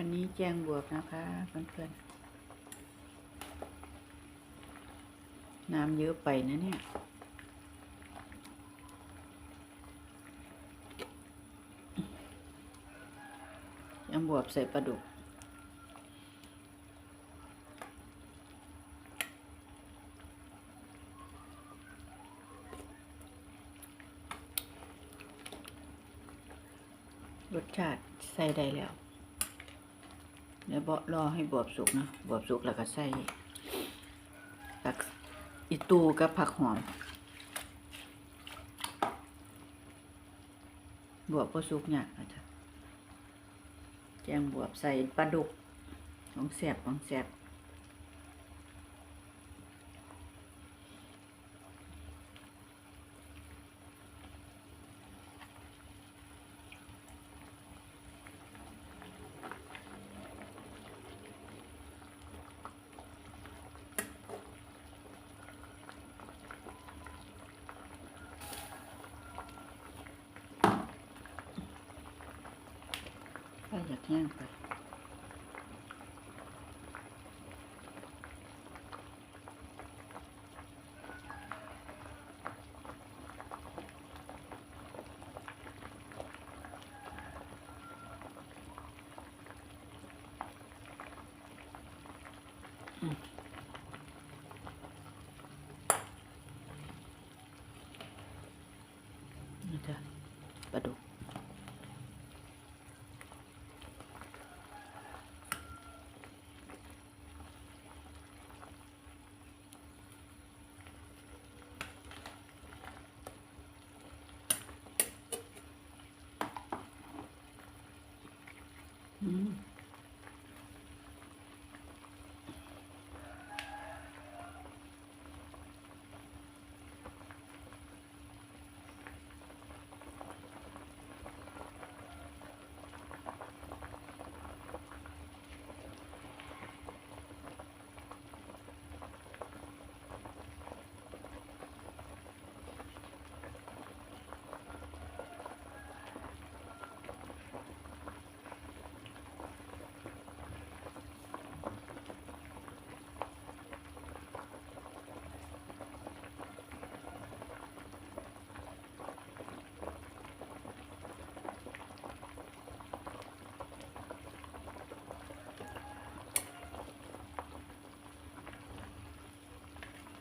วันนี้แจงบวกนะคะเพื่อนๆน้ำเยอะไปนะเนี่ยยังบวบใส่ปลาดุกรสชาติใส่ได้แล้ว เดี๋ยวบรอให้บวบสุกนะบวบสุกแล้วก็ใส่ผักอีตูกับผักหอม บวบก็สุกเนี่ยอาจจะแกงบวบใส่ปลาดุกของแสบของแสบ ถ้าอยากย่างไป นี่จ้ะปลาดุก อื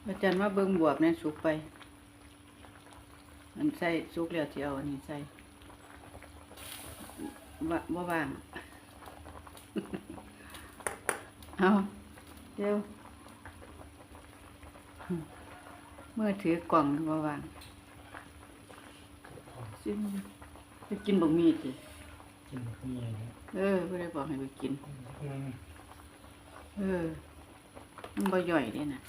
อาจารย์ว่าเบิ่งบวบเนี่ยสุกไป มันใส่สุกแล้วที่เอาอันนี้ใส่ว่าบ่ว่างเอาเดี๋ยวเมื่อถือกล่องบ่ว่างซิมไปกินบะหมี่สิกินมีอะไรเออไม่ได้บอกให้ไปกินอืมเออมันบ่ย่อยเด้น่ะ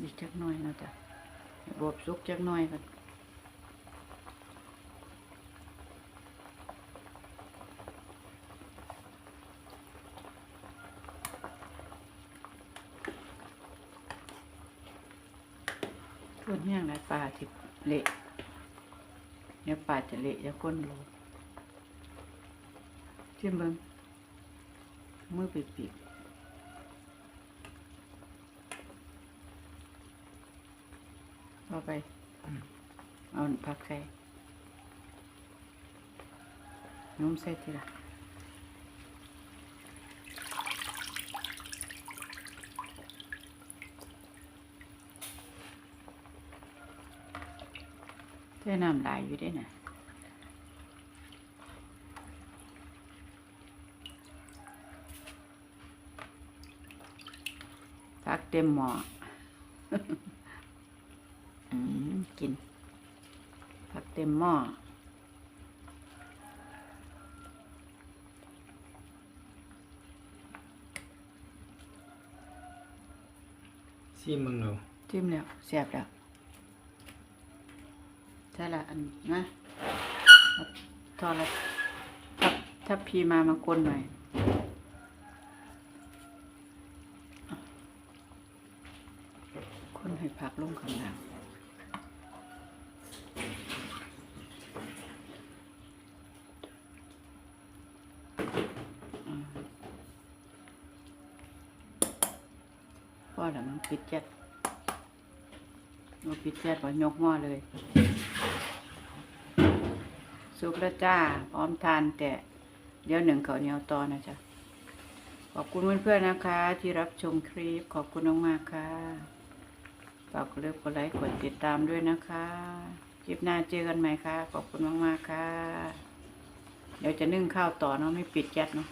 อีกจักหน่อยนะจ๊ะบวบสุกจักหน่อยกันคนแห้งหลายปลาที่เละเดี๋ยปลาจะเละจะก้นโลเชื่อมเบิงมือปิดๆเอปเอาผัก ใส่นุ่มใส่ทีละใส่น้ำล กิน ผักเต็มหม้อซีมึงเราจิ้มแล้วเสียบแล้วใช่ละอันนะเอาททอดแล้วถ้าถ้าพีมามาคนหน่อยคนให้พักลงข้างล่าง อแล้วมันปิดแจ๊ดเราปิดแจ๊ดว่ายกหม้อเลยสุกแล้วจ้าพร้อมทานแต่เดี๋ยวหนึ่งเขาวเหนียวต่อนะจ๊ะขอบคุณเพื่อนๆนะคะ ที่รับชมคลิปขอบคุณมากๆค่ะฝากกดเลิฟกดไลค์กดติดตามด้วยนะคะคลิปหน้าเจอกันใหม่ค่ะ ขอบคุณมากๆค่ะ เดี๋ยวจะนึ่งข้าวต่อเนาะไม่ปิดแก๊สเนาะ